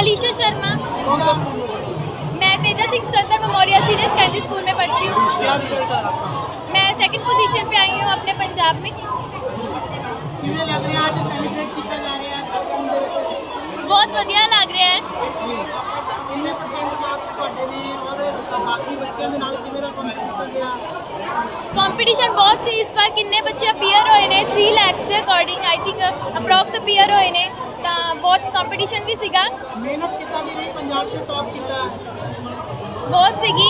अलीशा शर्मा। मैं तेजा सिंह स्वतंत्र memorial senior secondary school में पढ़ती हूँ। मैं सेकंड पोजीशन पे आई हूँ अपने पंजाब में। बहुत वधिया लग रहा है। ਕੰਪੀਟੀਸ਼ਨ ਬਹੁਤ ਸੀ ਇਸ ਵਾਰ ਕਿੰਨੇ ਬੱਚੇ ਅਪੀਅਰ ਹੋਏ ਨੇ 3 ਲੱਖ ਦੇ according I think approx appear ਹੋਏ ਨੇ ਤਾਂ ਬਹੁਤ ਕੰਪੀਟੀਸ਼ਨ ਵੀ ਸੀਗਾ ਮਿਹਨਤ ਕਿੱਦਾਂ ਦੀ ਰਹੀ ਪੰਜਾਬ 'ਚ ਟੌਪ ਕੀਤਾ ਬਹੁਤ ਸੀਗੀ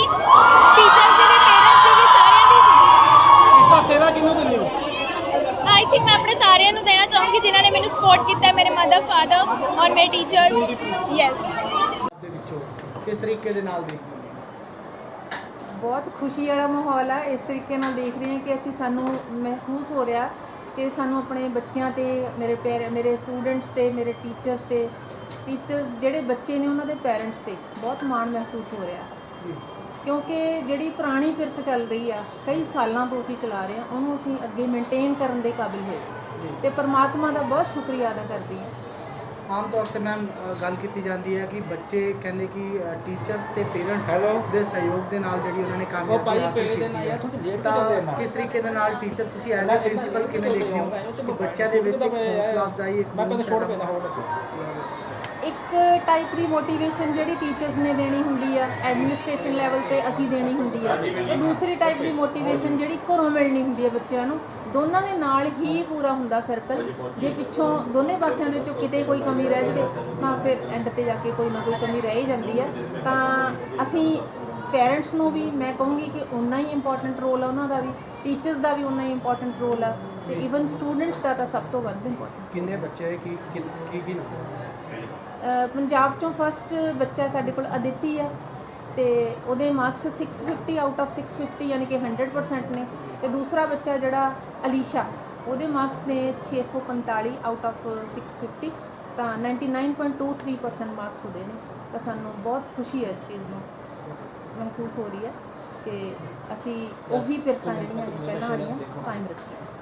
ਟੀਚਰਸ ਦੀ ਵੀ ਪੇਰੈਂਟਸ ਦੀ ਵੀ ਸਾਰਿਆਂ ਦੀ ਸੀਗੀ ਇਸਦਾ ਸੇਰਾ ਕਿਹਨੂੰ ਦਿੰਦੇ ਹੋ ਆਈ ਥਿੰਕ ਮੈਂ ਆਪਣੇ ਸਾਰਿਆਂ ਨੂੰ ਦੇਣਾ ਚਾਹੂੰਗੀ ਜਿਨ੍ਹਾਂ ਨੇ ਮੈਨੂੰ ਸਪੋਰਟ ਕੀਤਾ ਮੇਰੇ ਮਦਰ ਫਾਦਰ ਔਰ ਮੇਰੇ ਟੀਚਰਸ ਯੈਸ ਦੇ ਵਿੱਚੋਂ ਕਿਸ ਤਰੀਕੇ ਦੇ ਨਾਲ ਦੇਖਦੇ ਬਹੁਤ ਖੁਸ਼ੀ ਵਾਲਾ ਮਾਹੌਲ ਆ। ਇਸ ਤਰੀਕੇ ਨਾਲ ਦੇਖ ਰਹੇ ਹਾਂ ਕਿ ਅਸੀਂ ਸਾਨੂੰ ਮਹਿਸੂਸ ਹੋ ਰਿਹਾ ਕਿ ਸਾਨੂੰ ਆਪਣੇ ਬੱਚਿਆਂ ਤੇ ਮੇਰੇ ਪੇਰ ਮੇਰੇ ਸਟੂਡੈਂਟਸ ਤੇ ਮੇਰੇ ਟੀਚਰਸ ਤੇ ਟੀਚਰਸ ਜਿਹੜੇ ਬੱਚੇ ਨੇ ਉਹਨਾਂ ਦੇ ਪੈਰੈਂਟਸ ਤੇ ਬਹੁਤ ਮਾਣ ਮਹਿਸੂਸ ਹੋ ਰਿਹਾ। ਕਿਉਂਕਿ ਜਿਹੜੀ ਪੁਰਾਣੀ ਫਿਰਤ ਚੱਲ ਰਹੀ ਆ ਕਈ ਸਾਲਾਂ ਤੋਂ ਅਸੀਂ ਚਲਾ ਰਹੇ ਹਾਂ ਉਹਨੂੰ ਅਸੀਂ ਅੱਗੇ ਮੇਨਟੇਨ ਕਰਨ ਦੇ ਕਾਬਿਲ ਹੋਏ। ਤੇ ਪਰਮਾਤਮਾ ਦਾ ਬਹੁਤ ਸ਼ੁਕਰੀਆ ਅਦਾ ਕਰਦੀ ਹਾਂ। ਆਮ ਤੌਰ ਤੇ ਮੈਮ ਗੱਲ ਕੀਤੀ ਜਾਂਦੀ ਹੈ ਕਿ ਬੱਚੇ ਕਹਿੰਦੇ ਕਿ ਟੀਚਰ ਤੇ ਪੇਰੈਂਟਸ ਦੇ ਸਹਿਯੋਗ ਦੇ ਨਾਲ ਜਿਹੜੀ ਉਹਨਾਂ ਨੇ ਕਾਮਯਾਬੀ ਹਾਸਲ ਕੀਤੀ ਹੈ। ਤਾਂ ਕਿਸ ਤਰੀਕੇ ਦੇ ਨਾਲ ਟੀਚਰ ਤੁਸੀਂ ਐਜ਼ ਅ ਪ੍ਰਿੰਸੀਪਲ ਕਿਵੇਂ ਦੇਖਦੇ ਹੋ? ਬੱਚਿਆਂ ਦੇ ਵਿੱਚ ਇੱਕ ਹੌਸਲਾ ਅਫਜ਼ਾਈ ਇੱਕ ਮੈਂ ਪਹਿਲਾਂ ਛੋੜ ਇੱਕ ਟਾਈਪ ਦੀ ਮੋਟੀਵੇਸ਼ਨ ਜਿਹੜੀ ਟੀਚਰਸ ਨੇ ਦੇਣੀ ਹੁੰਦੀ ਆ ਐਡਮਿਨਿਸਟ੍ਰੇਸ਼ਨ ਲੈਵਲ ਤੇ ਅਸੀਂ ਦੇਣੀ ਹੁੰਦੀ ਆ। ਤੇ ਦੂਸਰੀ ਟਾਈਪ ਦੀ ਮੋਟੀਵੇਸ਼ਨ ਜਿਹੜੀ ਘਰੋਂ ਮਿਲਣੀ ਹੁੰਦੀ ਹੈ ਬੱਚਿਆਂ ਨੂੰ, ਦੋਨਾਂ ਦੇ ਨਾਲ ਹੀ ਪੂਰਾ ਹੁੰਦਾ ਸਰਕਲ ਜੇ ਪਿੱਛੋਂ ਦੋਨੇ ਪਾਸਿਆਂ ਦੇ ਵਿੱਚੋਂ ਕਿਤੇ ਕੋਈ ਕਮੀ ਰਹਿ ਜਾਵੇ, ਤਾਂ ਫਿਰ ਐਂਡ ਤੇ ਜਾ ਕੇ ਕੋਈ ਨਾ ਕੋਈ ਕਮੀ ਰਹਿ ਹੀ ਜਾਂਦੀ ਹੈ ਤਾਂ ਅਸੀਂ ਪੇਰੈਂਟਸ ਨੂੰ ਵੀ ਮੈਂ ਕਹੂੰਗੀ ਕਿ ਉਨਾ ਹੀ ਇੰਪੋਰਟੈਂਟ ਰੋਲ ਆ ਉਹਨਾਂ ਦਾ ਵੀ ਟੀਚਰਸ ਦਾ ਵੀ ਉਨਾ ਹੀ ਇੰਪੋਰਟੈਂਟ ਰੋਲ ਆ ਤੇ ਇਵਨ ਸਟੂਡੈਂਟਸ ਦਾ ਤਾਂ ਸਭ ਤੋਂ ਵੱਧ ਇੰਪੋਰਟੈਂਟ ਕਿੰਨੇ ਬੱਚੇ ਕੀ ਕੀ ਕੀ ਪੰਜਾਬ ਚੋਂ ਫਸਟ ਬੱਚਾ ਸਾਡੇ ਕੋਲ ਅਦਿਤੀ ਆ ਤੇ ਉਹਦੇ ਮਾਰਕਸ 650 ਆਊਟ ਆਫ 650 ਯਾਨੀ ਕਿ 100% ਨੇ ਤੇ ਦੂਸਰਾ ਬੱਚਾ ਜਿਹੜਾ ਅਲੀਸ਼ਾ ਉਹਦੇ ਮਾਰਕਸ ਨੇ 645 ਆਊਟ ਆਫ 650 ਤਾਂ 99.23% ਮਾਰਕਸ ਉਹਦੇ ਨੇ। ਤਾਂ ਸਾਨੂੰ ਬਹੁਤ ਖੁਸ਼ੀ ਹੈ ਇਸ ਚੀਜ਼ ਨੂੰ। ਮਹਿਸੂਸ ਹੋ ਰਹੀ ਹੈ ਕਿ ਅਸੀਂ ਉਹੀ ਪਿਰਤਾਂ ਜਿਹੜੀਆਂ ਨੇ ਪਹਿਲਾਂ ਵਾਲੀਆਂ ਕਾਇਮ ਰੱਖੀਆਂ।